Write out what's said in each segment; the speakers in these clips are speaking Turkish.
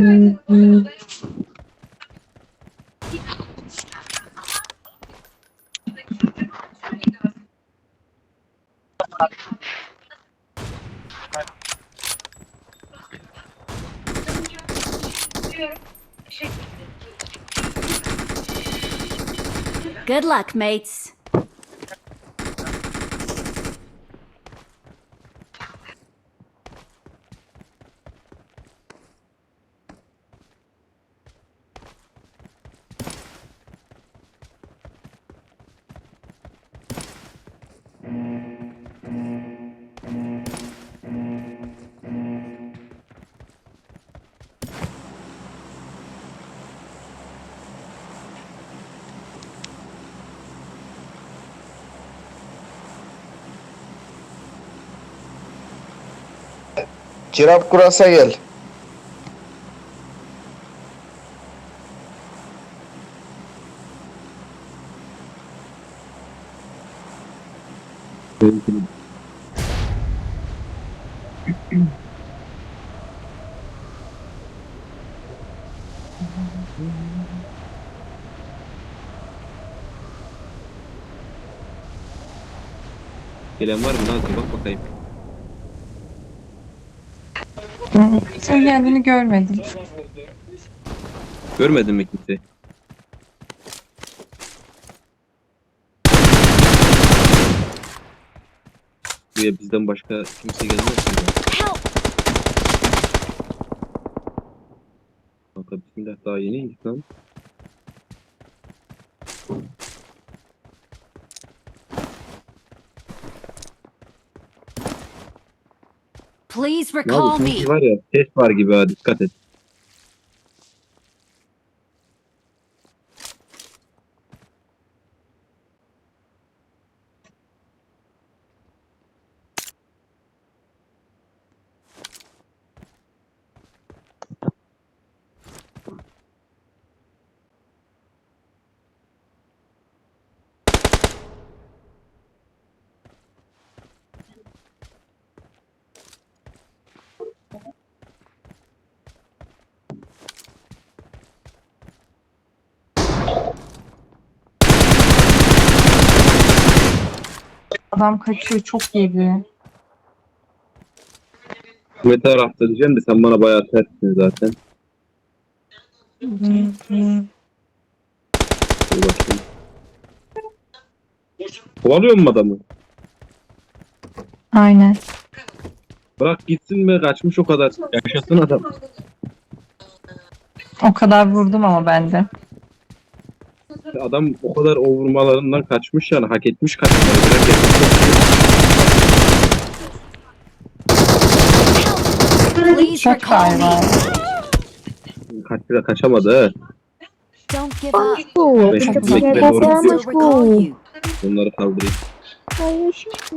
Hmm. Teşekkür ederim. Good luck, mates. Cirap kurasa gel. Gelen var mı lan? Bak bakayım. Sen geldiğini görmedim. Görmedin mi kimseyi? Buraya bizden başka kimse gelmez mi? Kanka bismillah daha yeni indik lan. Please recall me. Var ya ses var gibi ha dikkat et. Adam kaçıyor çok yedi. Ne tarafta diyeceğim de sen bana bayağı tertsin zaten. Dur bakayım. Kovalıyor mu adamı? Aynen. Bırak gitsin mi? Kaçmış o kadar. Yaşasın adam. O kadar vurdum ama ben de. Adam o kadar o vurmalarından kaçmış yani. Hak etmiş. Please Çok galiba. Kaç lira kaçamadı he. Don't give up. Beş Çok bekle güzel. doğru I'll gidiyor. still recall you. Onları kaldırayım.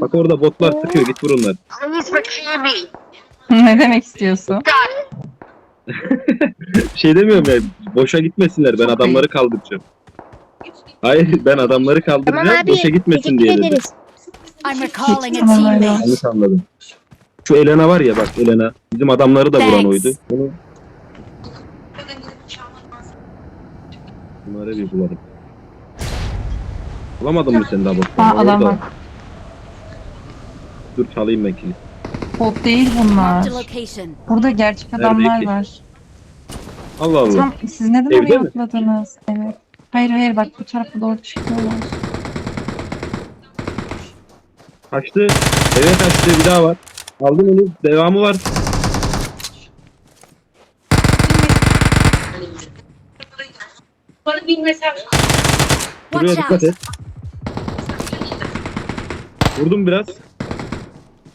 Bak orada botlar sıkıyor. Git vur onları. ne demek istiyorsun? Şey demiyorum ya. Boşa gitmesinler. Ben adamları kaldıracağım. Hayır ben adamları kaldıracağım. Tamam abi. Boşa gitmesin diye dedim. ederiz. I'm recalling a Tamam, teammate. aynen. Yanlış anladım. Şu Elena var ya bak Elena. Bizim adamları da vuran Thanks. oydu. Bunu... Bunları bir bulalım. Bulamadın mı sen daha bot? Aa, adam var. Dur çalayım ben kilit. Bot değil bunlar. Burada gerçek adamlar ki? var. Allah Allah. Tam siz neden Evde oraya mi? atladınız? Evet. Hayır hayır bak bu tarafa doğru çıkıyorlar. Kaçtı. Evet kaçtı. Bir daha var. Aldım onu. Devamı var. Bana bilmesem Buraya dikkat et. Vurdum biraz.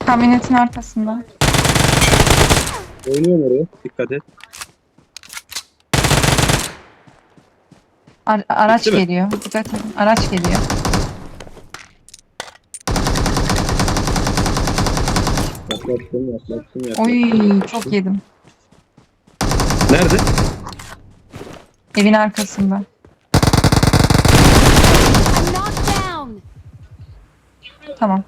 Kamyonetin arkasında. Oynuyorum oraya. Dikkat et. Ar araç Bitti geliyor. Dikkat edin. Araç geliyor. Yaklaştım, yaklaştım, yaklaştım. Oy çok yedim. Nerede? Evin arkasında. Tamam.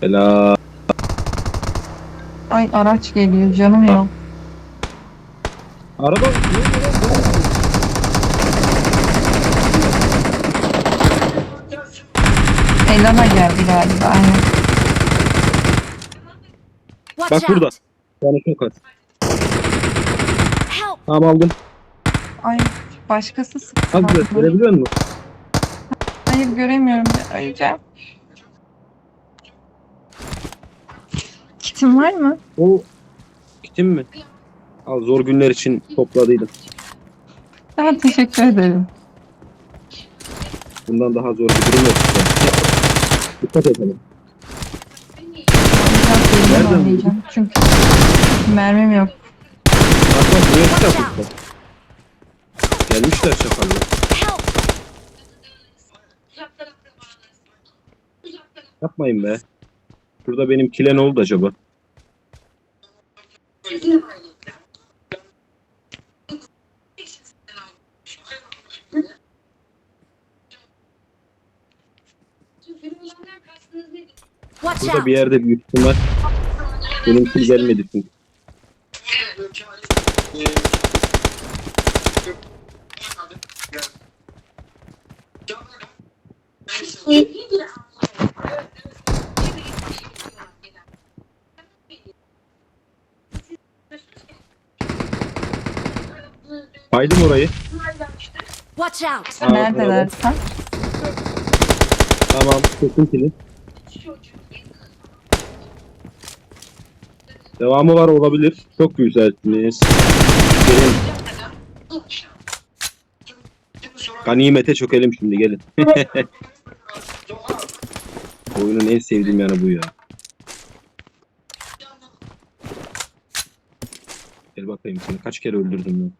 Helal. Ay araç geliyor canım yok. Araba. Elana geldi galiba aynen. Bak burada. Yani çok az. Tamam aldım. Ay başkası sıktı. Az biraz görebiliyor musun? Hayır göremiyorum. Öleceğim. Kitin var mı? O kitim mi? Al zor günler için topladıydım. Daha teşekkür ederim. Bundan daha zor bir durum yok. Dikkat edelim. Biraz Nereden oynayacağım. Çünkü mermim yok. Bak bak buraya çıkartmışlar. Gelmişler. Help! Yapmayın be. Şurada benim kile ne oldu acaba? Burada bir yerde büyük ihtimal benim kil gelmedi çünkü. Baydım orayı. Watch out! Neredeler sen? Tamam. Kesin kili. Devamı var olabilir. Çok güzelsiniz. Gelin. Ganimete çökelim şimdi gelin. Oyunun en sevdiğim yanı bu ya. Gel bakayım seni kaç kere öldürdüm ben.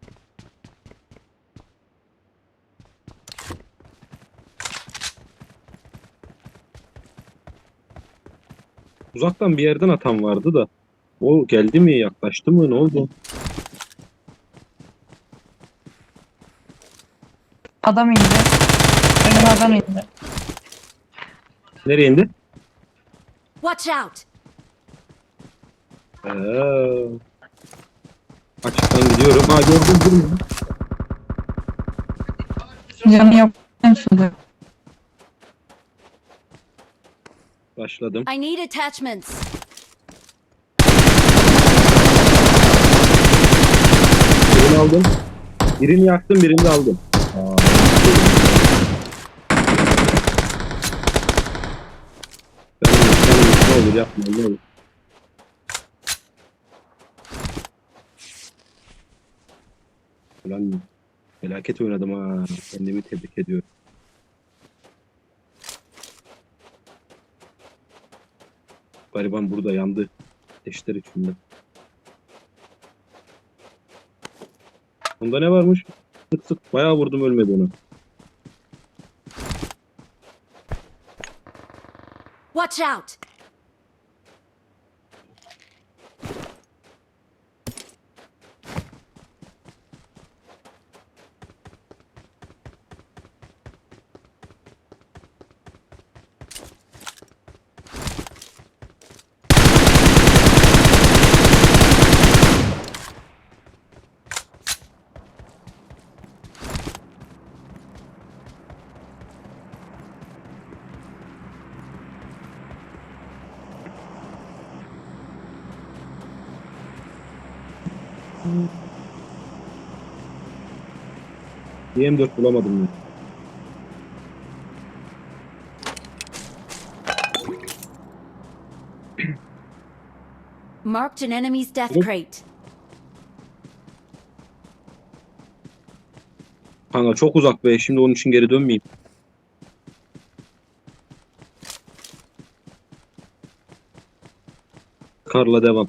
Uzaktan bir yerden atan vardı da. O geldi mi yaklaştı mı ne oldu? Adam indi. Önüme adam indi. Nereye indi? Watch out! Ee, açıktan gidiyorum. Ha gördüm durmuyor. Canı yok. Şurada. Başladım. I need attachments. Aldım. Birini yaktım birini aldım. Aa, Ben ne olur yapma ne olur. Ulan felaket oynadım ha. Kendimi tebrik ediyorum. Gariban burada yandı. Ateşler içinde. Bunda ne varmış? Sık sık bayağı vurdum ölmedi ona. Watch out! Bir M4 bulamadım ya. Marked an enemy's death crate. Kanka çok uzak be. Şimdi onun için geri dönmeyeyim. Karla devam.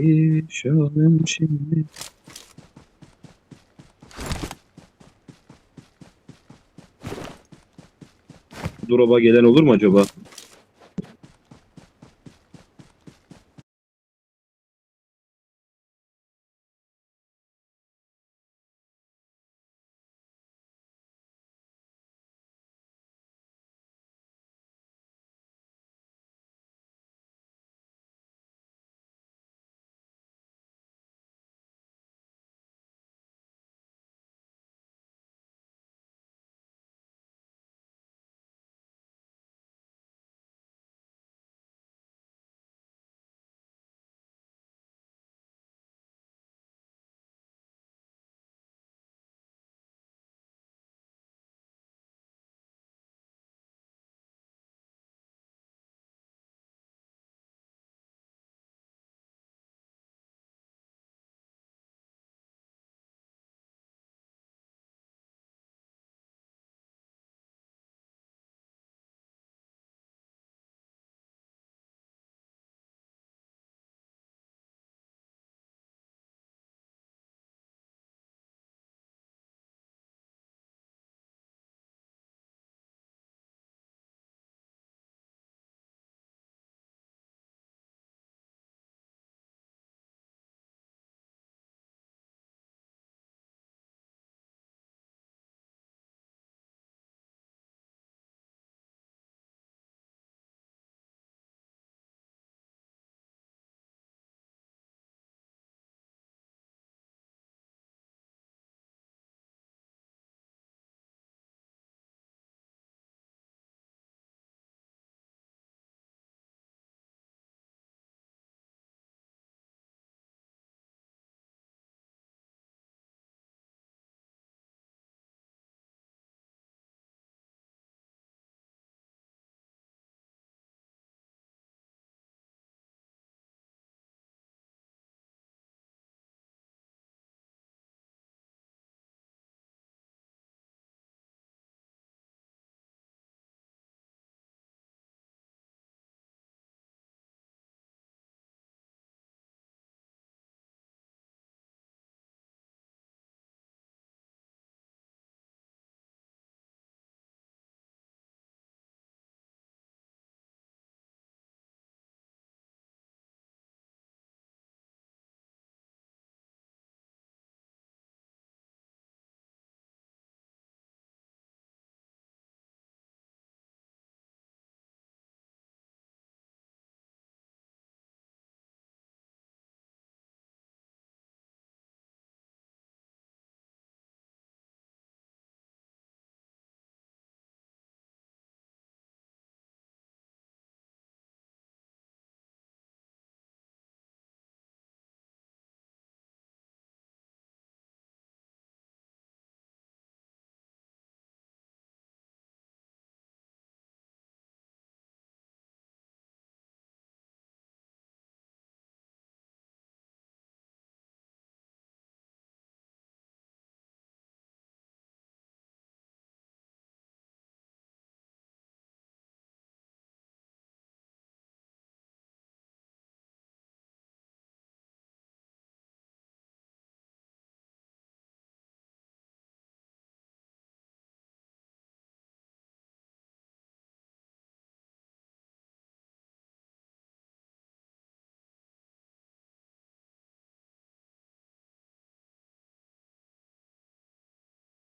Yaşamım şimdi. Drop'a gelen olur mu acaba?